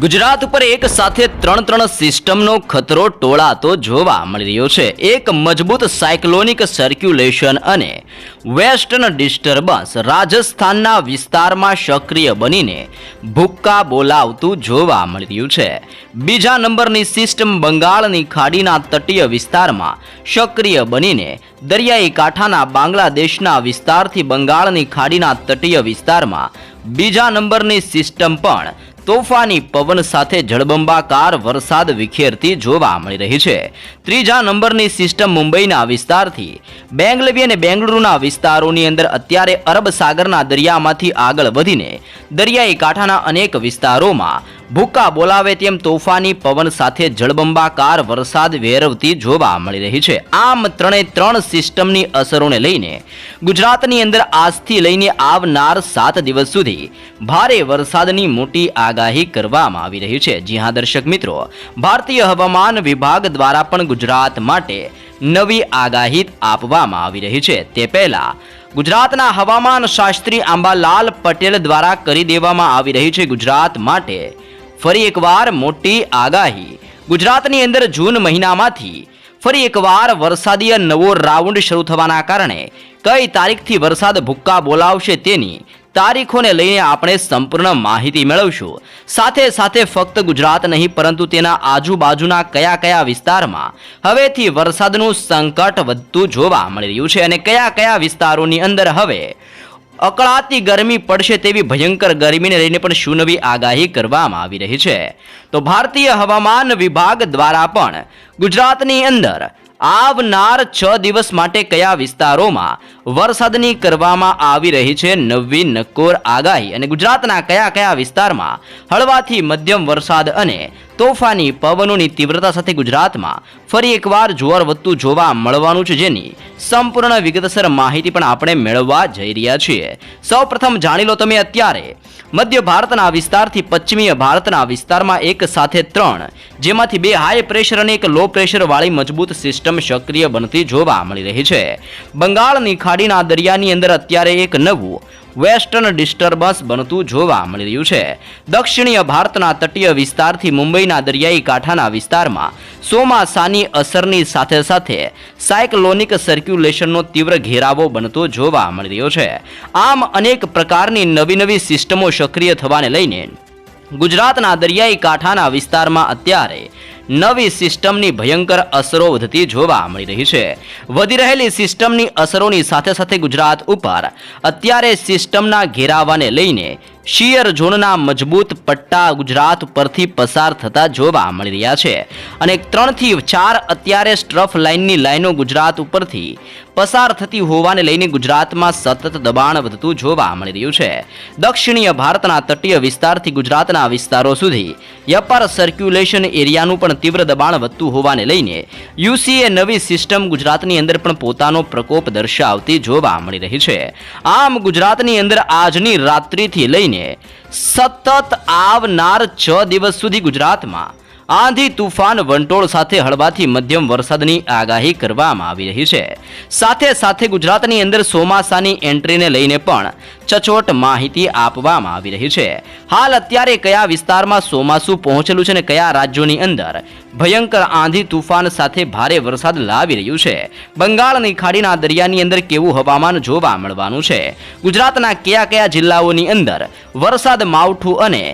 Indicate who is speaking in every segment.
Speaker 1: ગુજરાત ઉપર એક સાથે ત્રણ ત્રણ સિસ્ટમનો ખતરો ટોળાતો જોવા મળી રહ્યો છે. એક મજબૂત સાયક્લોનિક સર્ક્યુલેશન અને વેસ્ટર્ન ડિસ્ટર્બન્સ રાજસ્થાનના વિસ્તારમાં સક્રિય બનીને ભૂક્કા બોલાવતું જોવા મળી રહ્યું છે. બીજા નંબરની સિસ્ટમ બંગાળની ખાડીના તટીય વિસ્તારમાં સક્રિય બનીને દરિયાઈ કાંઠાના બાંગ્લાદેશના વિસ્તારથી બંગાળની ખાડીના તટીય વિસ્તારમાં બીજા નંબરની સિસ્ટમ પણ તોફાની પવન સાથે જળબંબાકાર વરસાદ વિખેરતી જોવા મળી રહી છે. ત્રીજા નંબરની સિસ્ટમ મુંબઈના વિસ્તારથી બેંગલવી અને બેંગલુરુના વિસ્તારોની અંદર અત્યારે અરબ સાગરના દરિયામાંથી આગળ વધીને દરિયાઈ કાંઠાના અનેક વિસ્તારોમાં ભૂકા બોલાવે તેમ તોફાની પવન સાથે જળબંબાકાર વરસાદ વેરવતી જોવા મળી રહી છે. આમ ત્રણે ત્રણ સિસ્ટમની અસરોને લઈને ગુજરાતની અંદર આજથી લઈને આવનાર સાત દિવસ સુધી ભારે વરસાદની મોટી આગાહી કરવામાં આવી રહી છે. જી હા, દર્શક મિત્રો, ભારતીય હવામાન વિભાગ દ્વારા પણ ગુજરાત માટે નવી આગાહી આપવામાં આવી રહી છે. તે પહેલા ગુજરાતના હવામાન શાસ્ત્રી આંબાલાલ પટેલ દ્વારા કરી દેવામાં આવી રહી છે. ગુજરાત માટે ફરી એકવાર મોટી આગાહી. ગુજરાતની અંદર જૂન મહિનામાંથી ફરી એકવાર વરસાદીય નવો રાઉન્ડ શરૂ થવાના કારણે કઈ તારીખથી વરસાદ ભૂક્કા બોલાવશે તેની તારીખોને લઈને આપણે સંપૂર્ણ માહિતી મેળવશું. સાથે સાથે ફક્ત ગુજરાત નહીં, પરંતુ તેના આજુબાજુના કયા કયા વિસ્તારમાં હવેથી વરસાદનું સંકટ વધતું જોવા મળી રહ્યું છે અને કયા કયા વિસ્તારોની અંદર હવે અકળાતી ગરમી પડશે તેવી ભયંકર ગરમીને લઈને પણ શું આગાહી કરવામાં આવી રહી છે? તો ભારતીય હવામાન વિભાગ દ્વારા પણ ગુજરાતની અંદર આવનાર છ દિવસ માટે કયા વિસ્તારોમાં વરસાદની કરવામાં આવી રહી છે નવી નક્કોર આગાહી? અને ગુજરાતના કયા કયા વિસ્તારમાં હળવાથી મધ્યમ વરસાદ અને તોફાની પવનોની તીવ્રતા સાથે ગુજરાતમાં ફરી એકવાર જોર વધતું જોવા મળવાનું છે, જેની સંપૂર્ણ વિગતસર માહિતી પણ આપણે મેળવવા જઈ રહ્યા છીએ. સૌપ્રથમ જાણી લો તમે અત્યારે મધ્ય ભારતના વિસ્તારથી પશ્ચિમીય ભારતના વિસ્તારમાં એક સાથે ત્રણ, જેમાંથી બે હાઈ પ્રેશર અને એક લો પ્રેશર વાળી મજબૂત સિસ્ટમ સક્રિય બનતી જોવા મળી રહી છે. બંગાળની ખાડીના દરિયાની અંદર અત્યારે એક નવું વેસ્ટર્ન ડિસ્ટર્બન્સ બનતું જોવા મળી રહ્યું છે. દક્ષિણીય ભારતના તટીય વિસ્તારથી મુંબઈના દરિયાઈ કાંઠાના વિસ્તારમાં ચોમાસાની અસરની સાથે સાથે સાયક્લોનિક સર્ક્યુલેશનનો તીવ્ર ઘેરાવો બનતો જોવા મળી રહ્યો છે. આમ અનેક પ્રકારની નવી નવી સિસ્ટમો સક્રિય થવાને લઈને ગુજરાતના દરિયાઈ કાંઠાના વિસ્તારમાં અત્યારે નવી સિસ્ટમની ભયંકર અસરો વધતી જોવા મળી રહી છે. વધી રહેલી સિસ્ટમની અસરોની સાથે સાથે ગુજરાત ઉપર અત્યારે સિસ્ટમના ઘેરાવાને લઈને શિયર ઝોનના મજબૂત પટ્ટા ગુજરાત પરથી પસાર થતા જોવા મળી રહ્યા છે. અને ત્રણથી ચાર અત્યારે સ્ટ્રફ લાઇનની લાઈનો ગુજરાત ઉપરથી પસાર થતી હોવાને લઈને ગુજરાતમાં સતત દબાણ વધતું જોવા મળી રહ્યું છે. દક્ષિણીય ભારતના તટીય વિસ્તારથી ગુજરાતના વિસ્તારો સુધી યપર સર્ક્યુલેશન એરિયાનું પણ તીવ્ર દબાણ વધતું હોવાને લઈને યુસીએ નવી સિસ્ટમ ગુજરાતની અંદર પણ પોતાનો પ્રકોપ દર્શાવતી જોવા મળી રહી છે. આમ ગુજરાતની અંદર આજની રાત્રિથી લઈને સતત આવનાર છ દિવસ સુધી ગુજરાતમાં આંધી તુફાન વંટોળ સાથે હળવાથી મધ્યમ વરસાદની આગાહી કરવામાં આવી રહી છે. સાથે સાથે ગુજરાતની અંદર ચોમાસાની એન્ટ્રીને લઈને પણ ચચોટ માહિતી આપવામાં આવી રહી છે. હાલ અત્યારે કયા વિસ્તારમાં ચોમાસું પહોંચેલું છે અને કયા રાજ્યોની અંદર? ભયંકર આંધી તુફાન સાથે ભારે વરસાદ લાવી રહ્યું છે. બંગાળની ખાડીના દરિયાની અંદર કેવું હવામાન જોવા મળવાનું છે? ગુજરાતના કયા કયા જિલ્લાઓની અંદર વરસાદ માવઠું અને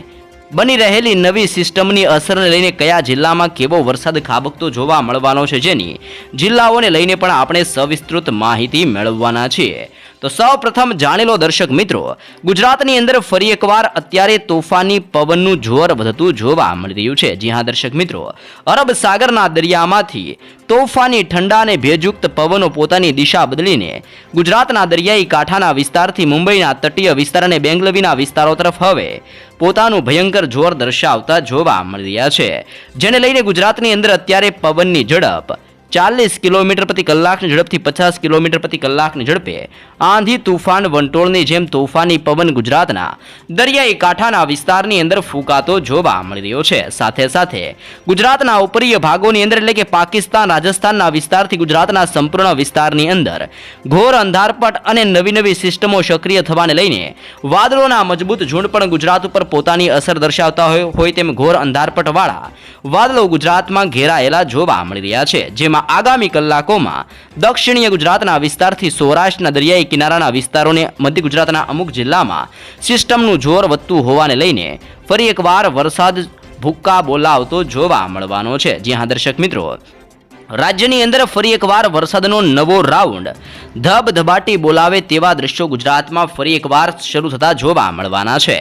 Speaker 1: બની રહેલી નવી સિસ્ટમની અસરને લઈને કયા જિલ્લામાં કેવો વરસાદ ખાબકતો જોવા મળવાનો છે જેની જિલ્લાઓને લઈને પણ આપણે સવિસ્તૃત માહિતી મેળવવાના છીએ. તો સૌ પ્રથમ જાણી લો દર્શક મિત્રો, ગુજરાતની અંદર ફરી એકવાર અત્યારે તોફાની પવનનું જોર વધતું જોવા મળી રહ્યું છે. જી હા દર્શક મિત્રો, અરબ સાગરના દરિયામાંથી તોફાની ઠંડા અને ભેજયુક્ત પવનો પોતાની દિશા બદલીને ગુજરાતના દરિયાઈ કાંઠાના વિસ્તારથી મુંબઈના તટીય વિસ્તાર અને બેંગલવીના વિસ્તારો તરફ હવે પોતાનું ભયંકર જોર દર્શાવતા જોવા મળી રહ્યા છે. જેને લઈને ગુજરાતની અંદર અત્યારે પવનની ઝડપ ચાલીસ કિલોમીટર પ્રતિ કલાકની ઝડપથી પચાસ કિલોમીટર પ્રતિ કલાકની ઝડપે આંધી તુફાન વંટોળની જેમ તોફાની પવન ગુજરાતના દરિયાઈ કાંઠાના વિસ્તારની અંદર ફૂંકાતો જોવા મળી રહ્યો છે. સાથે સાથે ગુજરાતના ઉપરીય ભાગોની અંદર એટલે કે પાકિસ્તાન, રાજસ્થાનના વિસ્તારથી ગુજરાતના સંપૂર્ણ વિસ્તારની અંદર ઘોર અંધારપટ અને નવી નવી સિસ્ટમો સક્રિય થવાને લઈને વાદળોના મજબૂત ઝુંડ પણ ગુજરાત ઉપર પોતાની અસર દર્શાવતા હોય તેમ ઘોર અંધારપટવાળા વાદળો ગુજરાતમાં ઘેરાયેલા જોવા મળી રહ્યા છે, જેમાં આગામી કલાકોમાં દક્ષિણીય ગુજરાતના વિસ્તારથી સૌરાષ્ટ્રના દરિયાઈ કિનારાના વિસ્તારોને મધ્ય ગુજરાતના અમુક જિલ્લામાં સિસ્ટમનું જોર વધતું હોવાને લઈને ફરી એકવાર વરસાદ ભૂક્કા બોલાવતો જોવા મળવાનો છે. જ્યાં દર્શક મિત્રો. રાજ્યની અંદર ફરી એકવાર વરસાદનો નવો રાઉન્ડ. ધબધબાટી બોલાવે તેવા દ્રશ્યો ગુજરાતમાં ફરી એકવાર શરૂ થતા જોવા મળવાના છે.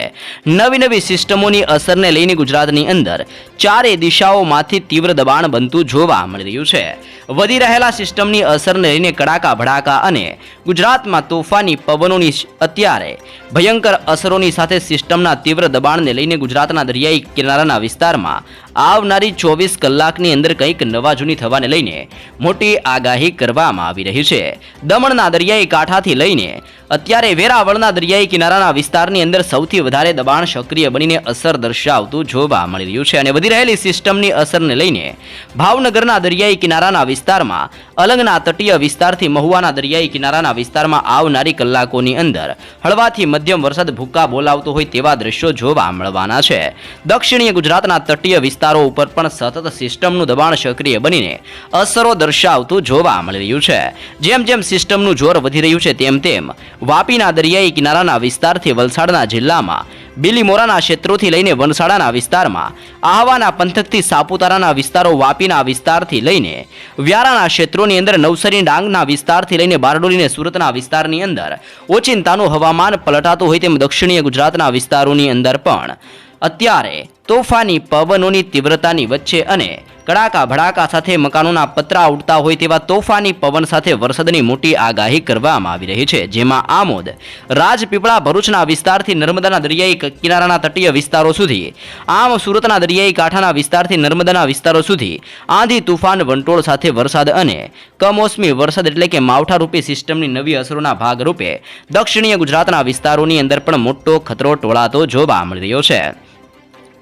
Speaker 1: નવી નવી સિસ્ટમોની અસરને લઈને ગુજરાતની અંદર ચારે દિશાઓમાંથી તીવ્ર દબાણ બનતું જોવા મળી રહ્યું છે. વધી રહેલા સિસ્ટમની અસરને લઈને કડાકા ભડાકા અને ગુજરાતમાં તોફાની પવનોની અત્યારે ભયંકર અસરોની સાથે સિસ્ટમના તીવ્ર દબાણને લઈને ગુજરાતના દરિયાઈ કિનારાના વિસ્તારમાં આવનારી ચોવીસ કલાકની અંદર કંઈક નવા જૂની થવાને લઈને મોટી આગાહી કરવામાં આવી રહી છે. દમણના દરિયાઈ કાંઠાથી લઈને અત્યારે વેરાવળના દરિયાઈ કિનારાના વિસ્તારની અંદર સૌથી વધારે દબાણ સક્રિય બનીને અસર દર્શાવતું જોવા મળી રહ્યું છે અને વધી રહેલી સિસ્ટમની અસરને લઈને ભાવનગરના દરિયાઈ કિનારાના વિસ્તારમાં, અલંગના તટીય વિસ્તારથી મહુવાના દરિયાઈ કિનારાના વિસ્તારમાં આવનારી કલાકોની અંદર હળવાથી મધ્યમ વરસાદ ભૂક્કા બોલાવતો હોય તેવા દ્રશ્યો જોવા મળવાના છે. દક્ષિણીય ગુજરાતના તટીય વિસ્તારો ઉપર પણ સતત સિસ્ટમનું દબાણ સક્રિય બનીને અસરો દર્શાવતું જોવા મળી રહ્યું છે. જેમ જેમ સિસ્ટમનું જોર વધી રહ્યું છે, તેમ તેમ વાપીના દરિયાઈ કિનારાના વિસ્તારથી વલસાડના જિલ્લામાં, બિલીમોરાના ક્ષેત્રોથી લઈને વનસાડાના વિસ્તારમાં, આહવાના પંથકથી સાપુતારાના વિસ્તારો વાપીના વિસ્તારથી લઈને વ્યારાના ક્ષેત્રોની અંદર નવસરી ડાંગના વિસ્તારથી લઈને બારડોલીને સુરતના વિસ્તારની અંદર ઓચિંતાનું હવામાન પલટાતું હોય તેમ દક્ષિણીય ગુજરાતના વિસ્તારોની અંદર પણ અત્યારે તોફાની પવનોની તીવ્રતાની વચ્ચે અને કડાકા ભડાકા સાથે મકાનોના પતરા ઉડતા હોય તેવા તોફાની પવન સાથે વરસાદની મોટી આગાહી કરવામાં આવી રહી છે, જેમાં આમોદ, રાજપીપળા ભરૂચના વિસ્તારથી નર્મદાના દરિયાઈ કિનારાના તટીય વિસ્તારો સુધી, આમ સુરતના દરિયાઈ કાંઠાના વિસ્તારથી નર્મદાના વિસ્તારો સુધી આંધી તુફાન વંટોળ સાથે વરસાદ અને કમોસમી વરસાદ એટલે કે માવઠારૂપી સિસ્ટમની નવી અસરોના ભાગરૂપે દક્ષિણીય ગુજરાતના વિસ્તારોની અંદર પણ મોટો ખતરો ટોળાતો જોવા મળી રહ્યો છે.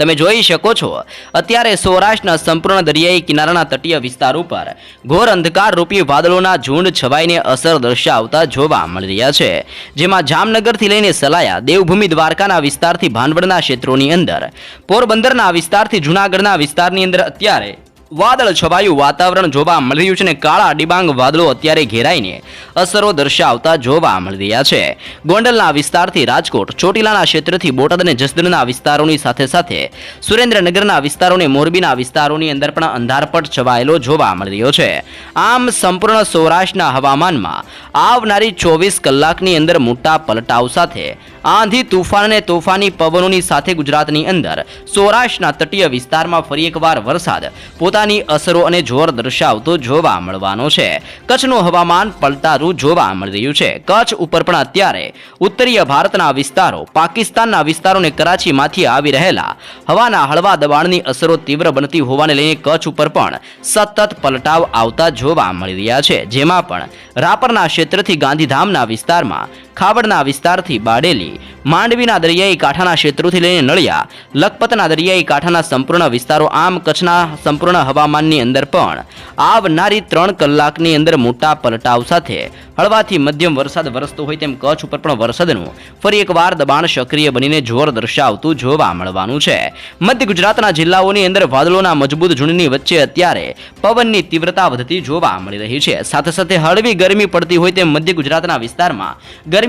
Speaker 1: તમે જોઈ શકો છો. અત્યારે સૌરાષ્ટ્રના સંપૂર્ણ દરિયાઈ કિનારાના તટીય વિસ્તાર ઉપર ઘોર અંધકાર રૂપી વાદળોના ઝુંડ છવાઈને અસર દર્શાવતા જોવા મળી રહ્યા છે. જેમાં જામનગરથી લઈને સલાયા, દેવભૂમિ દ્વારકાના વિસ્તારથી ભાનવડના ક્ષેત્રોની અંદર, પોરબંદરના વિસ્તારથી જૂનાગઢના વિસ્તારની અંદર અત્યારે વાદળ છવાયું, વાતાવરણ જોવા મળી રહ્યું છે અને કાળા ડિબાંગ વાદળો અત્યારે ઘેરાઈને અસરો દર્શાવતા જોવા મળી રહ્યા છે. ગોંડલના વિસ્તારથી રાજકોટ, ચોટીલાના ક્ષેત્રથી બોટાદ અને જસદણના વિસ્તારોની સાથે સાથે સુરેન્દ્રનગરના વિસ્તારો અને મોરબીના વિસ્તારોની અંદર પણ અંધારપટ છવાયેલો જોવા મળી રહ્યો છે. આમ સંપૂર્ણ સૌરાષ્ટ્રના હવામાનમાં આવનારી ચોવીસ કલાકની અંદર મોટા પલટાવ સાથે આંધી તુફાન અને તોફાની પવનોની સાથે ગુજરાતની અંદર સૌરાષ્ટ્રના તટીય વિસ્તારમાં ફરી એકવાર વરસાદ. પોતાની અસરો અને જોર દર્શાવતો જોવા મળવાનો છે. કચ્છનું હવામાન પલટારું જોવા મળી રહ્યું છે. કચ્છ ઉપર પણ અત્યારે ઉત્તરીય ભારતના વિસ્તારો, પાકિસ્તાનના વિસ્તારોને કરાચીમાંથી આવી રહેલા હવાના હળવા દબાણની અસરો તીવ્ર બનતી હોવાને લઈને કચ્છ ઉપર પણ સતત પલટાવ આવતા જોવા મળી રહ્યા છે. જેમાં પણ રાપરના ક્ષેત્રથી ગાંધીધામના વિસ્તારમાં ખાવડના વિસ્તારથી બાડેલી માંડવીના દરિયાઈ કાંઠાના ક્ષેત્રોથી લઈને નળિયા લખપતના દરિયાઈ કાંઠાના સંપૂર્ણ વિસ્તારો, આમ કચ્છના સંપૂર્ણ હવામાનની અંદર પણ આવનારી ત્રણ કલાકની અંદર મોટા પલટાવ સાથે હળવાથી મધ્યમ વરસાદ વરસતો હોય તેમ કચ્છ ઉપર પણ વરસાદનું ફરી એકવાર દબાણ સક્રિય બનીને જોર દર્શાવતું જોવા મળવાનું છે. મધ્ય ગુજરાતના જિલ્લાઓની અંદર વાદળોના મજબૂત ઝૂંડની વચ્ચે અત્યારે પવનની તીવ્રતા વધતી જોવા મળી રહી છે. સાથે સાથે હળવી ગરમી પડતી હોય તેમ મધ્ય ગુજરાતના વિસ્તારમાં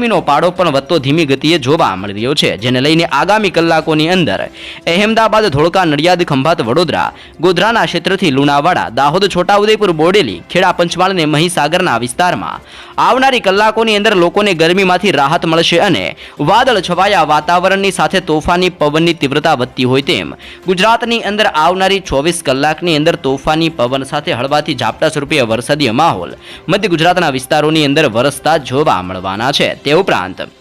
Speaker 1: ગરમીનો પાડો પણ વધતો ધીમી ગતિએ જોવા મળી રહ્યો છે, જેને લઈને આગામી કલાકોની અંદર અહેમદાબાદ, ધોળકા, નડિયાદ, ખંભાત, વડોદરા, ગોધરાના ક્ષેત્રથી લુણાવાડા, દાહોદ, છોટાઉદેપુર, બોડેલી, ખેડા, પંચમહાલ અને મહીસાગરના વિસ્તારમાં આવનારી કલાકોની અંદર લોકોને ગરમીમાંથી રાહત મળશે અને વાદળ છવાયા વાતાવરણની સાથે તોફાની પવનની તીવ્રતા વધતી હોય તેમ ગુજરાતની અંદર આવનારી ચોવીસ કલાકની અંદર તોફાની પવન સાથે હળવાથી ઝાપટા સ્વરૂપે વરસાદી માહોલ મધ્ય ગુજરાતના વિસ્તારોની અંદર વરસતા જોવા મળવાના છે. તે ઉપરાંત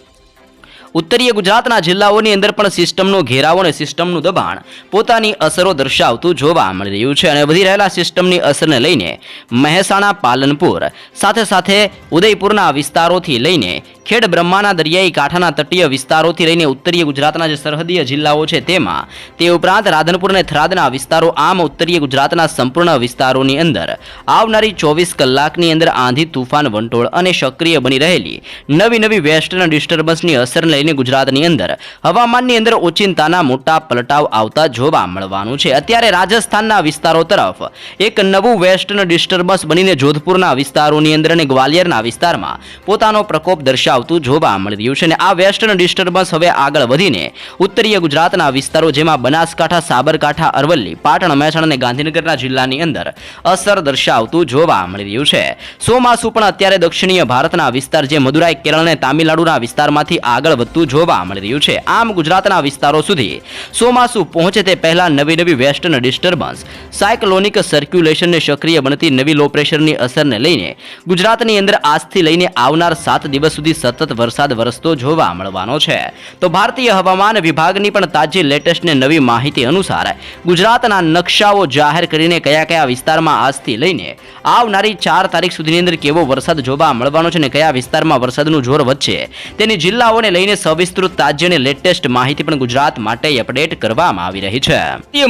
Speaker 1: ઉત્તરીય ગુજરાતના જિલ્લાઓની અંદર પણ સિસ્ટમનો ઘેરાવો અને સિસ્ટમનું દબાણ પોતાની અસરો દર્શાવતું જોવા મળી રહ્યું છે અને વધી રહેલા સિસ્ટમની અસરને લઈને મહેસાણા, પાલનપુર, સાથે સાથે ઉદયપુરના વિસ્તારોથી લઈને ખેડ બ્રહ્માના દરિયાઈ કાંઠાના તટીય વિસ્તારોથી લઈને ઉત્તરીય ગુજરાતના જે સરહદીય જિલ્લાઓ છે તેમાં તે ઉપરાંત રાધનપુર અને થરાદના વિસ્તારો, આમ ઉત્તરીય ગુજરાતના સંપૂર્ણ વિસ્તારોની અંદર આવનારી ચોવીસ કલાકની અંદર આંધી, તુફાન, વંટોળ અને સક્રિય બની રહેલી નવી નવી વેસ્ટર્ન ડિસ્ટર્બન્સની અસરને લઈને ગુજરાતની અંદર હવામાનની અંદર ઓચિંતાના મોટા પલટાવ આવતા જોવા મળવાનું છે. અત્યારે રાજસ્થાનના વિસ્તારો તરફ એક નવું વેસ્ટર્ન ડિસ્ટર્બન્સ બનીને જોધપુરના વિસ્તારોની અંદર અને ગ્વાલિયરના વિસ્તારમાં પોતાનો પ્રકોપ દર્શાવતું જોવા મળી રહ્યું છે અને આ વેસ્ટર્ન ડિસ્ટર્બન્સ હવે આગળ વધીને ઉત્તરીય ગુજરાતના વિસ્તારો જેમાં બનાસકાંઠા, સાબરકાંઠા, અરવલ્લી, પાટણ, મહેસાણા અને ગાંધીનગરના જિલ્લાની અંદર અસર દર્શાવતું જોવા મળી રહ્યું છે. સોમાસુ પણ અત્યારે દક્ષિણીય ભારતના વિસ્તાર જે મદુરાઈ, કેરળ અને તામિલનાડુના વિસ્તારમાંથી આગળ વધતું જોવા મળી રહ્યું છે. આમ ગુજરાતના વિસ્તારો સુધી ચોમાસું પહોંચે તે પહેલાં નવી નવી વેસ્ટર્ન ડિસ્ટર્બન્સ, સાયક્લોનિક સર્ક્યુલેશનને સક્રિય બનતી નવી લો પ્રેશરની અસરને લઈને ગુજરાતની અંદર આજથી લઈને આવનાર સાત દિવસ સુધી સતત વરસાદ વરસતો જોવા મળવાનો છે. તો ભારતીય હવામાન વિભાગની પણ તાજી લેટેસ્ટ નવી માહિતી અનુસાર ગુજરાતના નકશાઓ જાહેર કરીને કયા કયા વિસ્તારમાં આજથી લઈને આવનારી ચાર તારીખ સુધીની અંદર કેવો વરસાદ જોવા મળવાનો છે અને કયા વિસ્તારમાં વરસાદનું જોર વધશે તેની જિલ્લાઓને લઈને સવિસ્તૃત તાજી લેટેસ્ટ માહિતી પણ ગુજરાત માટે અપડેટ કરવામાં આવી રહી છે.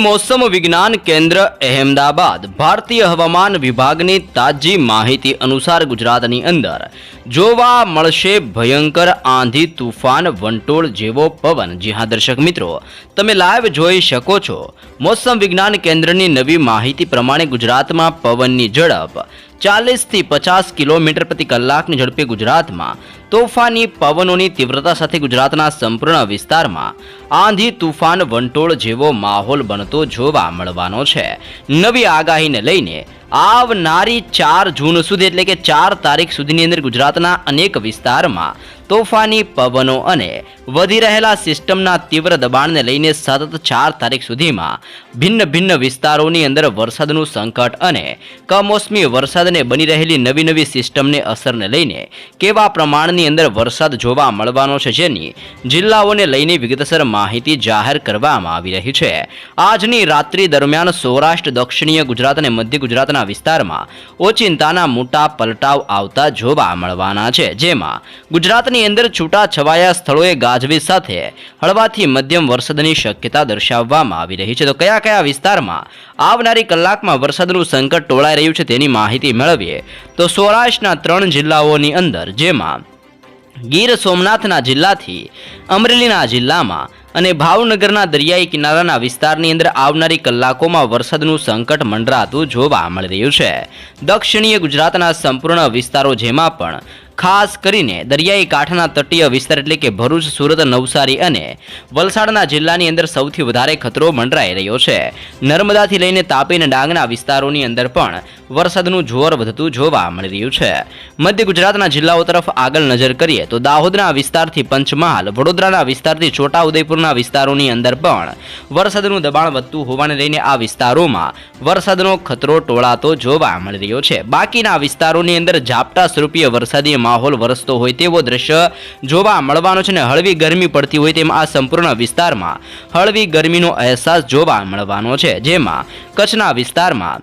Speaker 1: મોસમ વિજ્ઞાન કેન્દ્ર અહેમદાબાદ, ભારતીય હવામાન વિભાગની તાજી માહિતી અનુસાર ગુજરાતની અંદર જોવા મળશે ભયંકર આંધી, તુફાન, વંટોળ જેવો પવન. જી હા, દર્શક મિત્રો, તમે લાઈવ જોઈ શકો છો. મોસમ વિજ્ઞાન કેન્દ્રની નવી માહિતી પ્રમાણે ગુજરાતમાં પવનની ઝડપ ચાલીસથી પચાસ કિલોમીટર પ્રતિ કલાકની ઝડપે ગુજરાતમાં તોફાની પવનોની તીવ્રતા સાથે ગુજરાતના સંપૂર્ણ વિસ્તારમાં આંધી તુફાન વંટોળ જેવો માહોલ બનતો જોવા મળવાનો છે. નવી આગાહીને લઈને આવનારી ચાર જૂન સુધી એટલે કે ચાર તારીખ સુધીની અંદર ગુજરાતના અનેક વિસ્તારમાં તોફાની પવનો અને વધી રહેલા સિસ્ટમના તીવ્ર દબાણને લઈને સતત ચાર તારીખ સુધીમાં ભિન્ન ભિન્ન વિસ્તારોની અંદર વરસાદનું સંકટ અને કમોસમી વરસાદને બની રહેલી નવી નવી સિસ્ટમને અસરને લઈને કેવા પ્રમાણની અંદર વરસાદ જોવા મળવાનો છે જેની જિલ્લાઓને લઈને વિગતસર માહિતી જાહેર કરવામાં આવી રહી છે. આજની રાત્રિ દરમિયાન સૌરાષ્ટ્ર, દક્ષિણીય ગુજરાત અને મધ્ય ગુજરાતના વિસ્તારમાં ઓચિંતાના મોટા પલટાવ આવતા જોવા મળવાના છે, જેમાં ગુજરાતની અંદર છૂટા છવાયા સ્થળોએ ગાજવીજ સાથે હળવાથી મધ્યમ વરસાદની શક્યતા દર્શાવવામાં આવી રહી છે. તો કયા કયા વિસ્તારમાં આવનારી કલાકમાં વરસાદનું સંકટ ટોળાઈ રહ્યું છે તેની માહિતી મેળવીએ. તો સૌરાષ્ટ્રના ત્રણ જિલ્લાઓની અંદર, જેમાં ગીર સોમનાથના જિલ્લાથી અમરેલીના જિલ્લામાં અને ભાવનગરના દરિયાઈ કિનારાના વિસ્તારની અંદર આવનારી કલાકોમાં વરસાદનું સંકટ મંડરાતું જોવા મળી રહ્યું છે. દક્ષિણીય ગુજરાતના સંપૂર્ણ વિસ્તારો જેમાં પણ ખાસ કરીને દરિયાઈ કાંઠાના તટીય વિસ્તાર એટલે કે ભરૂચ, સુરત, નવસારી અને વલસાડના જિલ્લાની અંદર સૌથી વધારે ખતરો મંડરાઈ રહ્યો છે. નર્મદાથી લઈને તાપી અને ડાંગના વિસ્તારોની અંદર પણ વરસાદનું જોર વધતું જોવા મળી રહ્યું છે. મધ્ય ગુજરાતના જિલ્લાઓ તરફ આગળ નજર કરીએ તો દાહોદના વિસ્તારથી પંચમહાલ, વડોદરાના વિસ્તારથી છોટાઉદેપુરના વિસ્તારોની અંદર પણ વરસાદનું દબાણ વધતું હોવાને લઈને આ વિસ્તારોમાં વરસાદનો ખતરો ટોળાતો જોવા મળી રહ્યો છે. બાકીના વિસ્તારોની અંદર ઝાપટા સ્વરૂપીય વરસાદી માહોલ વરસતો હોય તેવો દ્રશ્ય જોવા મળવાનો છે ને હળવી ગરમી પડતી હોય તેમ આ સંપૂર્ણ વિસ્તારમાં હળવી ગરમીનો અહેસાસ જોવા મળવાનો છે, જેમાં કચ્છના વિસ્તારમાં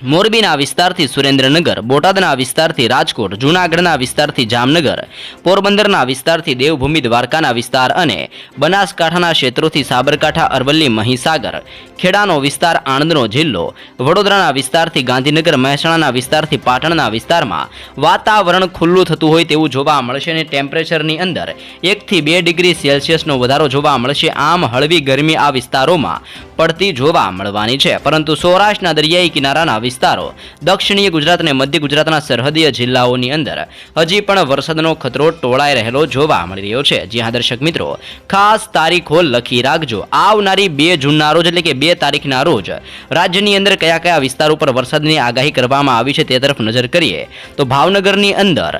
Speaker 1: મોરબીના વિસ્તારથી સુરેન્દ્રનગર, બોટાદના વિસ્તારથી રાજકોટ, જૂનાગઢના વિસ્તારથી જામનગર, પોરબંદરના વિસ્તારથી દેવભૂમિ દ્વારકાના વિસ્તાર અને બનાસકાંઠાના ક્ષેત્રોથી સાબરકાંઠા, અરવલ્લી, મહીસાગર, ખેડાનો વિસ્તાર, આણંદનો જિલ્લો, વડોદરાના વિસ્તારથી ગાંધીનગર, મહેસાણાના વિસ્તારથી પાટણના વિસ્તારમાં વાતાવરણ ખુલ્લું થતું હોય તેવું જોવા મળશે અને ટેમ્પરેચરની અંદર એકથી બે ડિગ્રી સેલ્સિયસનો વધારો જોવા મળશે. આમ હળવી ગરમી આ વિસ્તારોમાં પડતી જોવા મળવાની છે. પરંતુ સૌરાષ્ટ્રના દરિયાઈ કિનારાના વિસ્તારો, દક્ષિણીય ગુજરાત અને મધ્ય ગુજરાતના સરહદીય જિલ્લાઓની અંદર હજી પણ વરસાદનો ખતરો ટોળાઈ રહેલો જોવા મળી રહ્યો છે. જ્યાં દર્શક મિત્રો, ખાસ તારીખો લખી રાખજો. આવનારી બે જૂનના રોજ એટલે કે બે તારીખના રોજ રાજ્યની અંદર કયા કયા વિસ્તારો પર વરસાદની આગાહી કરવામાં આવી છે તે તરફ નજર કરીએ. તો ભાવનગરની અંદર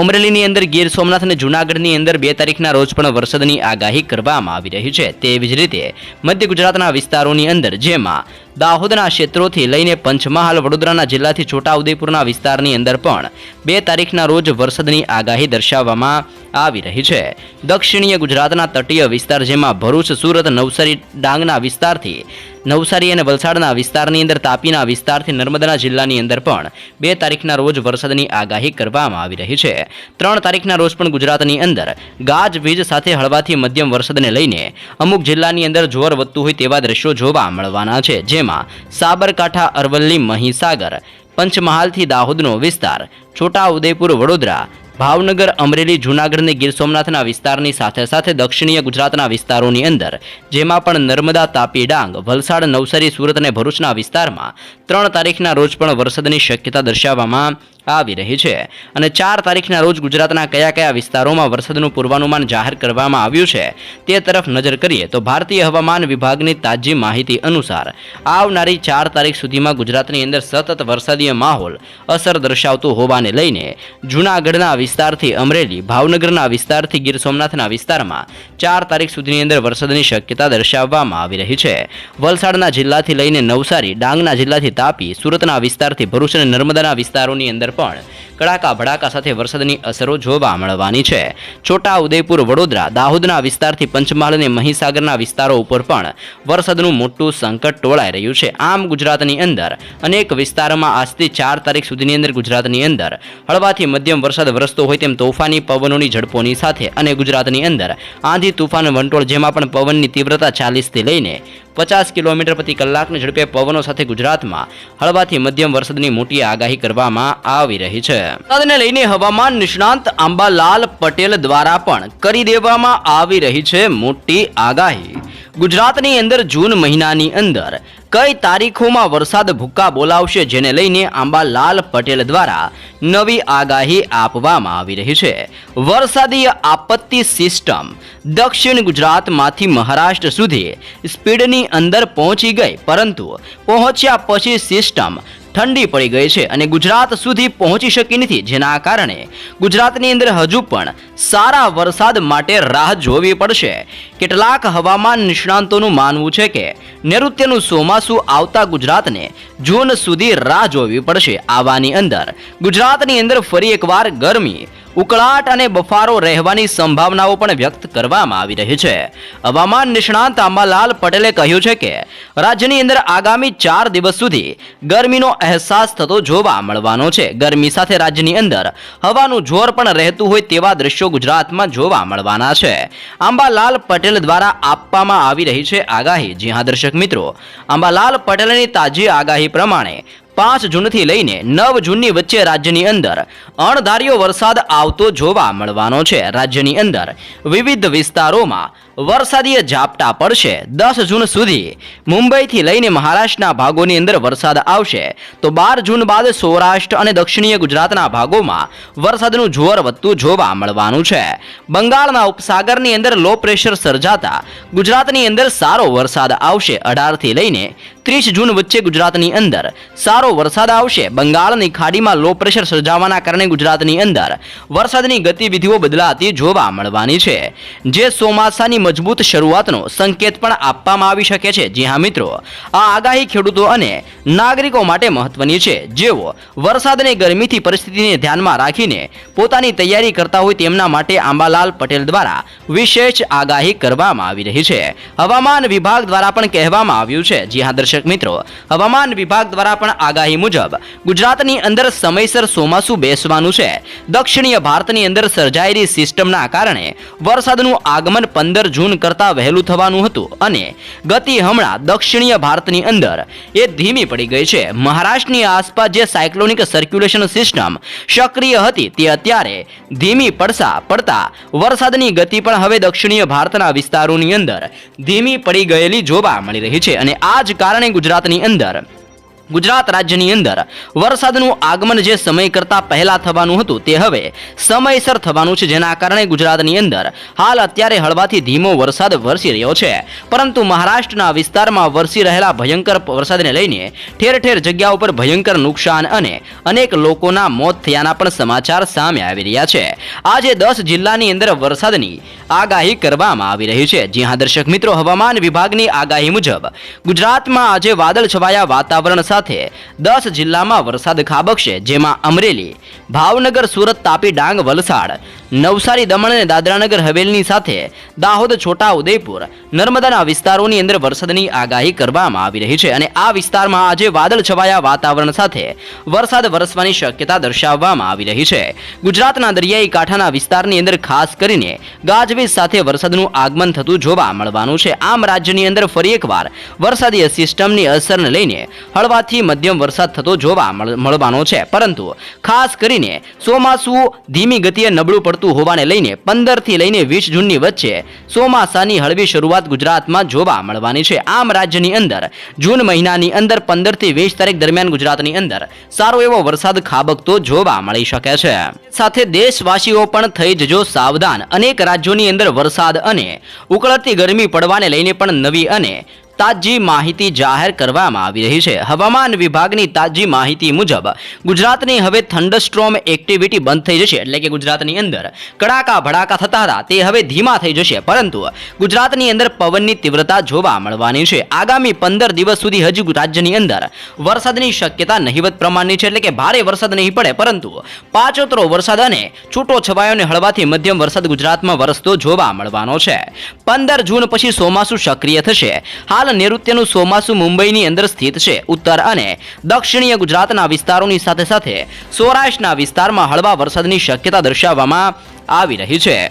Speaker 1: અમરેલીની અંદર ગીર સોમનાથ અને જૂનાગઢની અંદર બે તારીખના રોજ પણ વરસાદની આગાહી કરવામાં આવી રહી છે. તેવી જ રીતે મધ્ય ગુજરાતના વિસ્તારોની અંદર જેમાં દાહોદના ક્ષેત્રોથી લઈને પંચમહાલ, વડોદરાના જિલ્લાથી છોટાઉદેપુરના વિસ્તારની અંદર પણ બે તારીખના રોજ વરસાદની આગાહી દર્શાવવામાં આવી રહી છે. દક્ષિણીય ગુજરાતના તટીય વિસ્તાર જેમાં ભરૂચ, સુરત, નવસારી, ડાંગના વિસ્તારથી, નવસારી અને વલસાડના વિસ્તારની અંદર તાપીના વિસ્તારથી નર્મદાના જિલ્લાની અંદર પણ બે તારીખના રોજ વરસાદની આગાહી કરવામાં આવી રહી છે. ત્રણ તારીખના રોજ પણ ગુજરાતની અંદર ગાજવીજ સાથે હળવાથી મધ્યમ વરસાદને લઈને અમુક જિલ્લાની અંદર જોર વધતું હોય તેવા દ્રશ્યો જોવા મળવાના છે. જેમાં સાબરકાંઠા, અરવલ્લી, મહીસાગર, પંચમહાલથી દાહોદનો વિસ્તાર છોટા ઉદેપુર વડોદરા, ભાવનગર, અમરેલી જૂનાગઢ અને ગીર સોમનાથના વિસ્તારની સાથે સાથે દક્ષિણીય ગુજરાતના વિસ્તારોની અંદર, જેમાં પણ નર્મદા તાપી ડાંગ, વલસાડ, નવસારી, સુરત અને ભરૂચના વિસ્તારમાં ત્રણ તારીખના રોજ પણ વરસાદની શક્યતા દર્શાવવામાં આવી રહી છે. અને ચાર તારીખના રોજ ગુજરાતના કયા કયા વિસ્તારોમાં વરસાદનું પૂર્વાનુમાન જાહેર કરવામાં આવ્યું છે, તે તરફ નજર કરીએ તો ભારતીય હવામાન વિભાગની તાજી માહિતી અનુસાર, આવનારી ચાર તારીખ સુધીમાં ગુજરાતની અંદર સતત વરસાદીય માહોલ અસર દર્શાવતો હોવાને લઈને જૂનાગઢના વિસ્તારથી અમરેલી, ભાવનગરના વિસ્તારથી ગીર સોમનાથના વિસ્તારમાં ચાર તારીખ સુધીની અંદર વરસાદની શક્યતા દર્શાવવામાં આવી રહી છે. વલસાડના જિલ્લાથી લઈને નવસારી, ડાંગના જિલ્લાથી તાપી, સુરતના વિસ્તારથી ભરૂચ અને નર્મદાના વિસ્તારોની અંદર પણ કડાકા ભડાકા સાથે વરસાદની અસરો જોવા મળવાની છે. છોટા ઉદેપુર વડોદરા, દાહોદના વિસ્તારથી પંચમહાલ અને મહીસાગરના વિસ્તારો ઉપર પણ વરસાદનું મોટું સંકટ ટોળાઈ રહ્યું છે. આમ ગુજરાતની અંદર અનેક વિસ્તારોમાં આજથી ચાર તારીખ સુધીની અંદર ગુજરાતની અંદર હળવાથી મધ્યમ વરસાદ વરસતો હોય તેમ તોફાની, પવનોની ઝડપોની સાથે અને ગુજરાતની અંદર આંધી, તુફાન, વંટોળ જેમાં પણ પવનની તીવ્રતા ચાલીસથી લઈને પચાસ કિલોમીટર પ્રતિ કલાકની ઝડપે પવનો સાથે ગુજરાતમાં હળવાથી મધ્યમ વરસાદની મોટી આગાહી કરવામાં આવી રહી છે. વરસાદને લઈને હવામાન નિષ્ણાંત આંબાલાલ પટેલ દ્વારા પણ કરી દેવામાં આવી રહી છે મોટી આગાહી. ગુજરાતની અંદર જૂન મહિનાની અંદર કઈ તારીખોમાં વરસાદ ભૂક્કા બોલાવશે જેને લઈને આંબાલાલ પટેલ દ્વારા નવી આગાહી આપવામાં આવી રહી છે. વરસાદી આપત્તિ સિસ્ટમ દક્ષિણ ગુજરાતમાંથી મહારાષ્ટ્ર સુધી સ્પીડની અંદર પહોંચી ગઈ, પરંતુ પહોંચ્યા પછી સિસ્ટમ ઠંડી પડી ગઈ છે અને ગુજરાત સુધી પહોંચી શકી નથી. જેના કારણે ગુજરાતની અંદર હજુ પણ સારા વરસાદ માટે રાહ જોવી પડશે. કેટલાક હવામાન નિષ્ણાંતોનું માનવું છે કે નૈઋત્યનું ચોમાસું આવતા ગુજરાતને જૂન સુધી રાહ જોવી પડશે. આવાની અંદર ગુજરાતની અંદર ફરી એકવાર ગરમી ઉકળાટ અને બફારો રહેવાની સંભાવનાઓ પણ વ્યક્ત કરવામાં આવી રહી છે. હવામાન નિષ્ણાંત આંબાલાલ પટેલે કહ્યું છે કે, રાજ્યની અંદર આગામી ચાર દિવસ સુધી ગરમીનો અહેસાસ થતો જોવા મળવાનો છે. ગરમી સાથે રાજ્યની અંદર હવાનું જોર પણ રહેતું હોય તેવા દ્રશ્યો ગુજરાતમાં જોવા મળવાના છે. આંબાલાલ પટેલ દ્વારા આપવામાં આવી રહી છે આગાહી. જી હા, દર્શક મિત્રો. આંબાલાલ પટેલની તાજી આગાહી પ્રમાણે પાંચ જૂનથી લઈને નવ જૂનની વચ્ચે રાજ્યની અંદર અણધાર્યો વરસાદ આવતો જોવા મળવાનો છે. રાજ્યની અંદર વિવિધ વિસ્તારોમાં વરસાદીય ઝાપટા પડશે દસ જૂન સુધી. મુંબઈથી લઈને મહારાષ્ટ્રના ભાગોની અંદર વરસાદ આવશે. તો બાર જૂન બાદ સૌરાષ્ટ્ર અને દક્ષિણીય ગુજરાતના ભાગોમાં વરસાદનું જોર વધતું જોવા મળવાનું છે. બંગાળના ઉપસાગરની અંદર લો પ્રેશર સર્જાતા ગુજરાતની અંદર સારો વરસાદ આવશે અઢારથી લઈને ત્રીસ જૂન વચ્ચે ગુજરાતની અંદર સારો વરસાદ આવશે. બંગાળની ખાડીમાં લો પ્રેશર સર્જાવાના કારણે ગુજરાતની અંદર વરસાદની ગતિવિધિઓ બદલાતી જોવા મળવાની છે. જે ચોમાસાની મજબૂત શરૂઆતનો સંકેત પણ આપવામાં આવી શકે છે. જી હા, મિત્રો. આ આગાહી ખેડૂતો અને નાગરિકો માટે મહત્વની છે. જેઓ વરસાદને ગરમીથી પરિસ્થિતિને ધ્યાનમાં રાખીને પોતાની તૈયારી કરતા હોય તેમના માટે આંબાલાલ પટેલ દ્વારા વિશેષ આગાહી કરવામાં આવી રહી છે. હવામાન વિભાગ દ્વારા પણ કહેવામાં આવ્યું છે. જી હા, દર્શક મિત્રો. હવામાન વિભાગ દ્વારા પણ આગાહી મુજબ ગુજરાતની અંદર સમયસર ચોમાસું બેસવાનું છે. દક્ષિણીય ભારતની અંદર સર્જાયેલી સિસ્ટમના કારણે વરસાદનું આગમન પંદર જૂન કરતાં વહેલું થવાનું હતું અને ગતિ હમણાં દક્ષિણીય ભારતની અંદર એ ધીમી પડી ગઈ છે. મહારાષ્ટ્રની આસપાસ જે સાયક્લોનિક સર્ક્યુલેશન સિસ્ટમ સક્રિય હતી તે અત્યારે ધીમી પડસા પડતા વરસાદની ગતિ પણ હવે દક્ષિણીય ભારતના વિસ્તારોની અંદર ધીમી પડી ગયેલી જોવા મળી રહી છે અને આ જ કારણે ગુજરાતની અંદર ગુજરાત રાજ્યની અંદર વરસાદનું આગમન જે સમય કરતાં પહેલા થવાનું હતું તે હવે સમયસર થવાનું છે, જેના કારણે ગુજરાતની અંદર હાલ અત્યારે હળવાથી ધીમો વરસાદ વરસી રહ્યો છે. પરંતુ મહારાષ્ટ્રના વિસ્તારમાં વરસી રહેલા ભયંકર વરસાદને લઈને ઠેર ઠેર જગ્યા ઉપર ભયંકર નુકસાન અને અનેક લોકોના મોત થયાના પણ સમાચાર સામે આવી રહ્યા છે. આજે દસ જિલ્લાની અંદર વરસાદની આગાહી કરવામાં આવી રહી છે. જી હા, દર્શક મિત્રો, હવામાન વિભાગની આગાહી મુજબ ગુજરાતમાં આજે વાદળ છવાયા વાતાવરણ સાથે દસ જિલ્લામાં વરસાદ ખાબકશે, જેમાં અમરેલી, ભાવનગર, સુરત, તાપી, ડાંગ, વલસાડ, નવસારી, દમણ અને દાદરાનગર હવેલીની સાથે દાહોદ, છોટા નર્મદાના વિસ્તારોની અંદર વરસાદની આગાહી કરવામાં આવી રહી છે અને આ વિસ્તારમાં આજે વાદળ છવાયા વાતાવરણ સાથે વરસાદ વરસવાની શક્યતા દર્શાવવામાં આવી રહી છે. ગુજરાતના દરિયાઈ કાંઠાના વિસ્તારની અંદર ખાસ કરીને ગાજવીજ સાથે વરસાદનું આગમન થતું જોવા મળવાનું છે. આમ રાજ્યની અંદર ફરી એકવાર વરસાદી સિસ્ટમની અસરને લઈને હળવાથી મધ્યમ વરસાદ થતો જોવા મળવાનો છે. પરંતુ ખાસ કરીને ચોમાસું ધીમી ગતિએ નબળું પડતું હોવાને લઈને પંદરથી લઈને વીસ જૂનની વચ્ચે ચોમાસાની હળવી શરૂઆત ગુજરાતમાં જોવા મળવાની છે. આમ રાજ્યની અંદર જૂન મહિનાની અંદર પંદરથી વીસ તારીખ દરમિયાન ગુજરાતની અંદર સારો એવો વરસાદ ખાબકતો જોવા મળી શકે છે. સાથે દેશવાસીઓ પણ થઈ જજો સાવધાન. અનેક રાજ્યોની અંદર વરસાદ અને ઉકળતી ગરમી પડવાને લઈને પણ નવી અને તાજી માહિતી જાહેર કરવામાં આવી રહી છે. હવામાન વિભાગની તાજી માહિતી મુજબ, ગુજરાતની હવે થંડરસ્ટ્રોમ એક્ટિવિટી બંધ થઈ જશે એટલે કે ગુજરાતની અંદર કડાકા ભડાકા થતા હતા, તે હવે ધીમા થઈ જશે. પરંતુ ગુજરાતની અંદર પવનની તીવ્રતા જોવા મળવાની છે. આગામી પંદર દિવસ સુધી હજુ રાજ્યની અંદર વરસાદની શક્યતા નહિવત પ્રમાણની છે એટલે કે ભારે વરસાદ નહીં પડે. પરંતુ પાચોતરો વરસાદ અને છૂટો છવાયો અને હળવાથી મધ્યમ વરસાદ ગુજરાતમાં વરસતો જોવા મળવાનો છે. પંદર જૂન પછી ચોમાસું સક્રિય થશે. હાલ નૈઋત્યનું ચોમાસું મુંબઈની અંદર સ્થિત છે. ઉત્તર અને દક્ષિણીય ગુજરાતના વિસ્તારોની સાથે સાથે સૌરાષ્ટ્રના વિસ્તારમાં હળવા વરસાદની શક્યતા દર્શાવવામાં આવી રહી છે.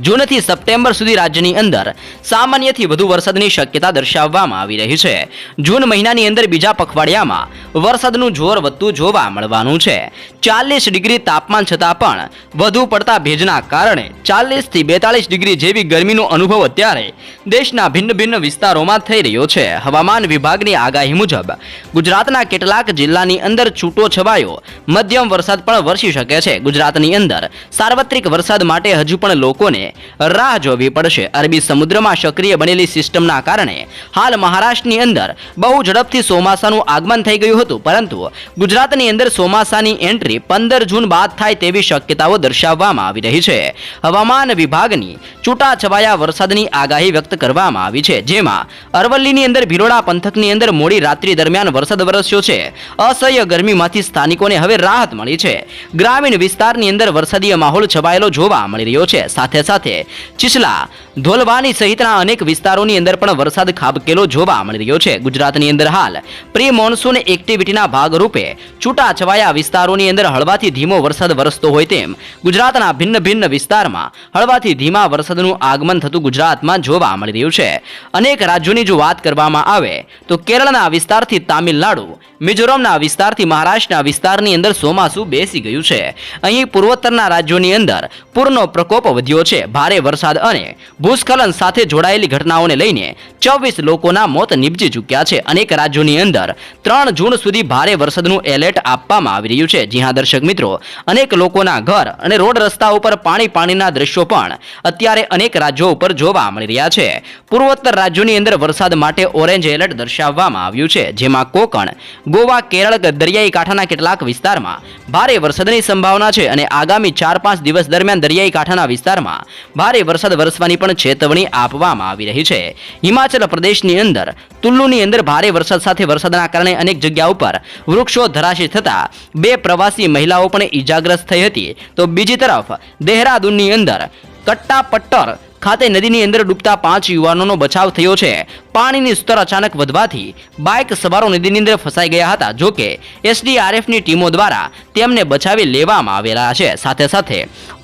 Speaker 1: જૂનથી સપ્ટેમ્બર સુધી રાજ્યની અંદર સામાન્યથી વધુ વરસાદની શક્યતા દર્શાવવામાં આવી રહી છે. જૂન મહિનાની અંદર બીજા પખવાડિયામાં વરસાદનું જોર વધતું જોવા મળવાનું છે. ચાલીસ ડિગ્રી તાપમાન છતાં પણ વધુ પડતા ભેજના કારણે ચાલીસથી બેતાલીસ ડિગ્રી જેવી ગરમીનો અનુભવ અત્યારે દેશના ભિન્ન ભિન્ન વિસ્તારોમાં થઈ રહ્યો છે. હવામાન વિભાગની આગાહી મુજબ ગુજરાતના કેટલાક જિલ્લાની અંદર છૂટો છવાયો. મધ્યમ વરસાદ પણ વરસી શકે છે. ગુજરાતની અંદર સાર્વત્રિક વરસાદ માટે હજુ પણ લોકોને રાહ જોવી પડશે. અરબી સમુદ્રમાં સક્રિય બનેલી સિસ્ટમના કારણે હાલ મહારાષ્ટ્રની અંદર બહુ ઝડપથી ચોમાસાનું આગમન થઈ ગયું હતું. પરંતુ ગુજરાતની અંદર ચોમાસાની એન્ટ્રી પંદર જૂન બાદ થાય તેવી શક્યતાઓ દર્શાવવામાં આવી રહી છે. હવામાન વિભાગની છૂટાછવાયા વરસાદની આગાહી વ્યક્ત કરવામાં આવી છે. જેમાં અરવલ્લીની અંદર ભિલોડા પંથકની અંદર મોડી રાત્રિ દરમિયાન વરસાદ વરસ્યો છે. અસહ્ય ગરમીમાંથી સ્થાનિકોને હવે રાહત મળી છે. ગ્રામીણ વિસ્તારની અંદર વરસાદીય માહોલ છવાયેલો જોવા મળી રહ્યો છે. સાથે સાથે. ચીસલા ધોલવાની સહિતના અનેક વિસ્તારોની અંદર પણ વરસાદ ખાબકેલો જોવા મળી રહ્યો છે. ગુજરાતની અંદર હાલ પ્રી મોન્સૂન એક્ટિવિટીના ભાગરૂપે છૂટાછવાયા વિસ્તારોની અંદર હળવાથી ધીમો વરસાદ વરસતો હોય તેમ ગુજરાતના ભિન્ન ભિન્ન વિસ્તારમાં હળવાથી ધીમા વરસાદનું આગમન થતું ગુજરાતમાં જોવા મળી રહ્યું છે. અનેક રાજ્યોની જો વાત કરવામાં આવે, તો કેરળના વિસ્તારથી તામિલનાડુ, મિઝોરમના વિસ્તારથી મહારાષ્ટ્રના વિસ્તારની અંદર ચોમાસું બેસી ગયું છે. અહીં પૂર્વોત્તરના રાજ્યોની અંદર પૂરનો પ્રકોપ વધ્યો છે. ભારે વરસાદ અને ભૂસ્ખલન સાથે જોડાયેલી ઘટનાઓને લઈને ચોવીસ લોકોના મોત નીપજી ચૂક્યા છે. અનેક રાજ્યોની અંદર ત્રણ જૂન સુધી ભારે વરસાદનું એલર્ટ આપવામાં આવી રહ્યું છે. જી હા, દર્શક મિત્રો, અનેક લોકોના ઘર અને રોડ રસ્તા ઉપર પાણી પાણીના દ્રશ્યો પણ અત્યારે અનેક રાજ્યો ઉપર જોવા મળી રહ્યા છે. પૂર્વોત્તર રાજ્યોની અંદર વરસાદ માટે ઓરેન્જ એલર્ટ દર્શાવવામાં આવ્યું છે. જેમાં કોકણ, ગોવા, કેરળ, દરિયાઈ કાંઠાના કેટલાક વિસ્તારમાં ભારે વરસાદની સંભાવના છે અને આગામી ચાર પાંચ દિવસ દરમિયાન દરિયાઈ કાંઠાના વિસ્તારમાં ભારે વરસાદ વરસવાની પણ ચેતવણી આપવામાં આવી રહી છે. હિમાચલ પ્રદેશની અંદર તુલ્લુની અંદર ભારે વરસાદ સાથે વરસાદના કારણે અનેક જગ્યા ઉપર વૃક્ષો ધરાશી થતા બે પ્રવાસી મહિલાઓ પણ ઈજાગ્રસ્ત થઈ હતી. તો બીજી તરફ દહેરાદૂનની અંદર કટ્ટા પટ્ટર ખાતે નદીની અંદર ડૂબતા પાંચ યુવાનોનો બચાવ થયો છે. પાણીની સ્તર અચાનક વધવાથી બાઇક સવારો નદીની અંદર ફસાઈ ગયા હતા, જો કે એસડીઆરએફની ટીમો દ્વારા તેમને બચાવી લેવામાં આવેલા છે. સાથે સાથે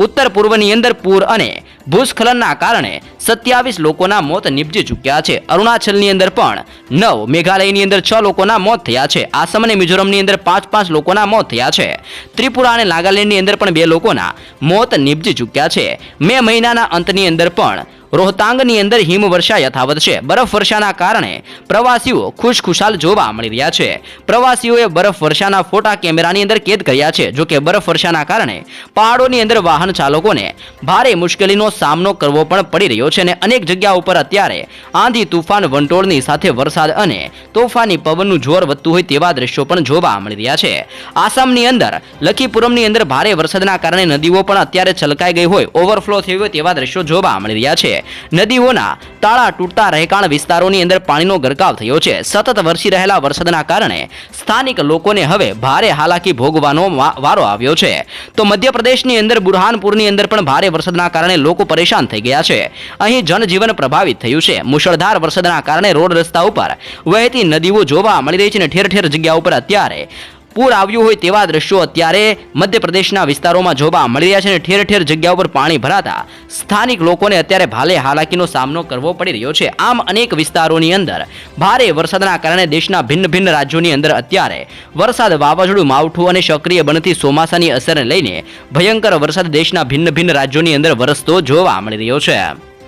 Speaker 1: ઉત્તર પૂર્વની અંદર પૂર અને ભૂસ્ખલનના કારણે સત્યાવીસ લોકોના મોત નિપજી ચૂક્યા છે. અરુણાચલની અંદર પણ નવ, મેઘાલયની અંદર છ લોકોના મોત થયા છે. આસામ અને મિઝોરમની અંદર પાંચ પાંચ લોકોના મોત થયા છે. ત્રિપુરા અને નાગાલેન્ડની અંદર પણ બે લોકોના મોત નિપજી ચૂક્યા છે. મે મહિનાના અંતની અંદર પણ રોહતાંગની અંદર હિમવર્ષા યથાવત છે. બરફવર્ષાના કારણે પ્રવાસીઓ ખુશખુશાલ જોવા મળી રહ્યા છે. પ્રવાસીઓએ બરફ વર્ષાના ફોટા કેમેરાની અંદર કેદ કર્યા છે. જો કે બરફ વર્ષાના કારણે પહાડોની અંદર વાહન ચાલકોને ભારે મુશ્કેલીનો સામનો કરવો પણ પડી રહ્યો છે અને અનેક જગ્યા ઉપર અત્યારે આંધી તુફાન વંટોળની સાથે વરસાદ અને તોફાની પવનનું જોર વધતું હોય તેવા દ્રશ્યો પણ જોવા મળી રહ્યા છે. આસામની અંદર લખીપુરમની અંદર ભારે વરસાદના કારણે નદીઓ પણ અત્યારે છલકાઈ ગઈ હોય, ઓવરફ્લો થઈ હોય તેવા દ્રશ્યો જોવા મળી રહ્યા છે. નદીઓના તાળા તૂટતા રહેકાણ વિસ્તારોની અંદર પાણીનો ગરકાવ થયો છે. સતત વરસી રહેલા વરસાદના કારણે સ્થાનિક લોકોને હવે ભારે હાલાકી ભોગવાનો વારો આવ્યો છે. તો મધ્યપ્રદેશની અંદર બુરહાનપુરની અંદર પણ ભારે વરસાદના કારણે લોકો પરેશાન થઈ ગયા છે. અહીં જનજીવન પ્રભાવિત થયું છે. મુશળધાર વરસાદના કારણે રોડ રસ્તા ઉપર વહેતી નદીઓ જોવા મળી રહી છે અને ઠેર ઠેર જગ્યા ઉપર અત્યારે પૂર આવ્યું હોય તેવા દ્રશ્યો અત્યારે મધ્યપ્રદેશના વિસ્તારોમાં જોવા મળી રહ્યા છે અને ઠેર ઠેર જગ્યા ઉપર પાણી ભરાતા સ્થાનિક લોકોને અત્યારે ભારે હાલાકીનો સામનો કરવો પડી રહ્યો છે. આમ અનેક વિસ્તારોની અંદર ભારે વરસાદના કારણે દેશના ભિન્ન ભિન્ન રાજ્યોની અંદર અત્યારે વરસાદ વાવાઝોડું માવઠું અને સક્રિય બનતી ચોમાસાની અસરને લઈને ભયંકર વરસાદ દેશના ભિન્ન ભિન્ન રાજ્યોની અંદર વરસતો જોવા મળી રહ્યો છે.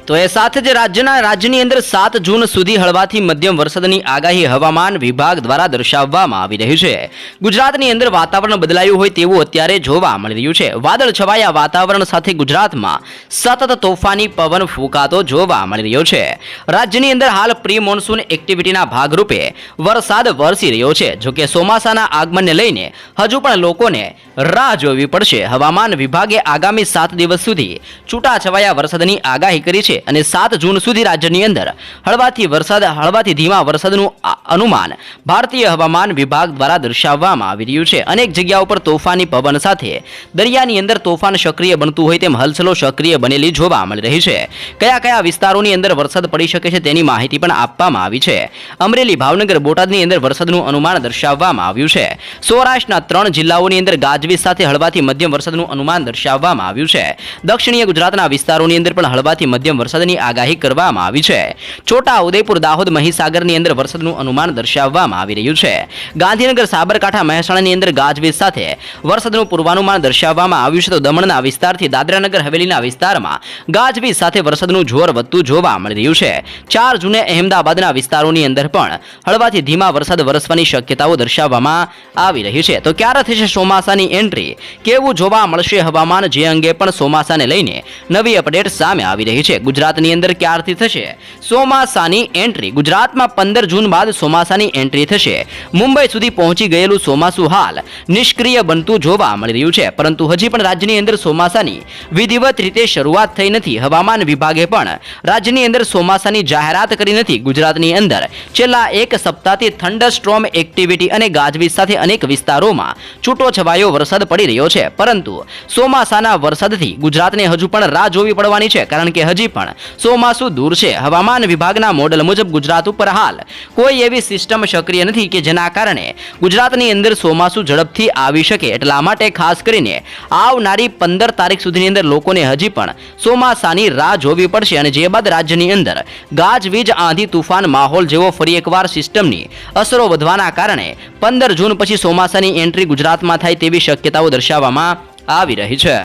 Speaker 1: તો એ સાથે જ રાજ્યના રાજ્યની અંદર સાત જૂન સુધી હળવાથી મધ્યમ વરસાદની આગાહી હવામાન વિભાગ દ્વારા દર્શાવવામાં આવી રહી છે. ગુજરાતની અંદર વાતાવરણ બદલાયું હોય તેવું અત્યારે જોવા મળી રહ્યું છે. વાદળ છવાયા વાતાવરણ સાથે ગુજરાતમાં સતત તોફાની, પવન ફૂંકાતો જોવા મળી રહ્યો છે. રાજ્યની અંદર હાલ પ્રી મોન્સૂન એક્ટિવિટીના ભાગરૂપે વરસાદ વરસી રહ્યો છે. જોકે ચોમાસાના આગમનને લઈને હજુ પણ લોકોને રાહ જોવી પડશે. હવામાન વિભાગે આગામી સાત દિવસ સુધી છૂટાછવાયા વરસાદની આગાહી કરી છે. અને સાત જૂન સુધી રાજ્યની અંદર હળવાથી વરસાદ, હળવાથી ધીમા વરસાદનું અનુમાન ભારતીય હવામાન વિભાગ દ્વારા દર્શાવવામાં આવી રહ્યું છે. અનેક જગ્યા ઉપર તોફાની પવન સાથે દરિયાની અંદર તોફાન સક્રિય બનતું હોય તેમ હલચલો સક્રિય બનેલી જોવા મળી રહી છે. કયા કયા વિસ્તારોની અંદર વરસાદ પડી શકે છે તેની માહિતી પણ આપવામાં આવી છે. અમરેલી, ભાવનગર, બોટાદની અંદર વરસાદનું અનુમાન દર્શાવવામાં આવ્યું છે. સૌરાષ્ટ્રના ત્રણ જિલ્લાઓની અંદર ગાજવીજ સાથે હળવાથી મધ્યમ વરસાદનું અનુમાન દર્શાવવામાં આવ્યું છે. દક્ષિણીય ગુજરાતના વિસ્તારોની અંદર પણ હળવાથી મધ્યમ વરસાદની આગાહી કરવામાં આવી છે. છોટા ઉદયપુર દાહોદ મહીસાગરની અંદર વરસાદનું અનુમાન દર્શાવવામાં આવી રહ્યું છે. ગાંધીનગર સાબરકાંઠા મહેસાણાની અંદર ગાજવીજ સાથે વરસાદનું પૂર્વાનુમાન દર્શાવવામાં આવ્યું છે. તો દમણના વિસ્તારથી દાદરાનગર હવેલીના વિસ્તારમાં ગાજવીજ સાથે વરસાદનું જોર વધતું જોવા મળી રહ્યું છે. ચાર જૂને અહેમદાબાદના વિસ્તારોની અંદર પણ હળવાથી ધીમા વરસાદ વરસવાની શક્યતાઓ દર્શાવવામાં આવી રહી છે. તો ક્યારે થશે ચોમાસાની એન્ટ્રી? કેવું જોવા મળશે હવામાન? જે અંગે પણ ચોમાસાને લઈને નવી અપડેટ સામે આવી રહી છે. ગુજરાતની અંદર ક્યારથી થશે? ચોમાસાની એન્ટ્રી. ગુજરાતમાં પંદર જૂન બાદ ચોમાસાની એન્ટ્રી થશે. મુંબઈ સુધી પહોંચી ગયેલું ચોમાસું હાલ નિષ્ક્રિય બનતું જોવા મળી રહ્યું છે. પરંતુ હજી પણ રાજ્યની અંદર ચોમાસાની વિધિવત રીતે શરૂઆત થઈ નથી. હવામાન વિભાગે પણ રાજ્યની અંદર ચોમાસાની જાહેરાત કરી નથી. ગુજરાતની અંદર છેલ્લા એક સપ્તાહથી થંડર સ્ટ્રોમ એક્ટિવિટી અને ગાજવીજ સાથે અનેક વિસ્તારોમાં છૂટો છવાયો વરસાદ પડી રહ્યો છે. પરંતુ ચોમાસાના વરસાદથી ગુજરાતને હજુ પણ રાહ જોવી પડવાની છે. કારણ કે હજી પણ. ચોમાસું દૂર છે. હવામાન વિભાગના મોડલ મુજબ ગુજરાત ઉપર હાલ કોઈ એવી સિસ્ટમ સક્રિય નથી કે જેના કારણે ગુજરાતની અંદર ચોમાસું ઝડપથી આવી શકે એટલા માટે ખાસ કરીને આવનારી પંદર તારીખ સુધીની અંદર લોકોને હજી પણ ચોમાસાની રાહ જોવી પડશે અને જે બાદ રાજ્યની અંદર ગાજવીજ, આંધી, તુફાન, માહોલ જેવો ફરી એકવાર સિસ્ટમની અસરો વધવાના કારણે પંદર જૂન પછી ચોમાસાની એન્ટ્રી ગુજરાતમાં થાય તેવી શક્યતાઓ દર્શાવવામાં આવી રહી છે.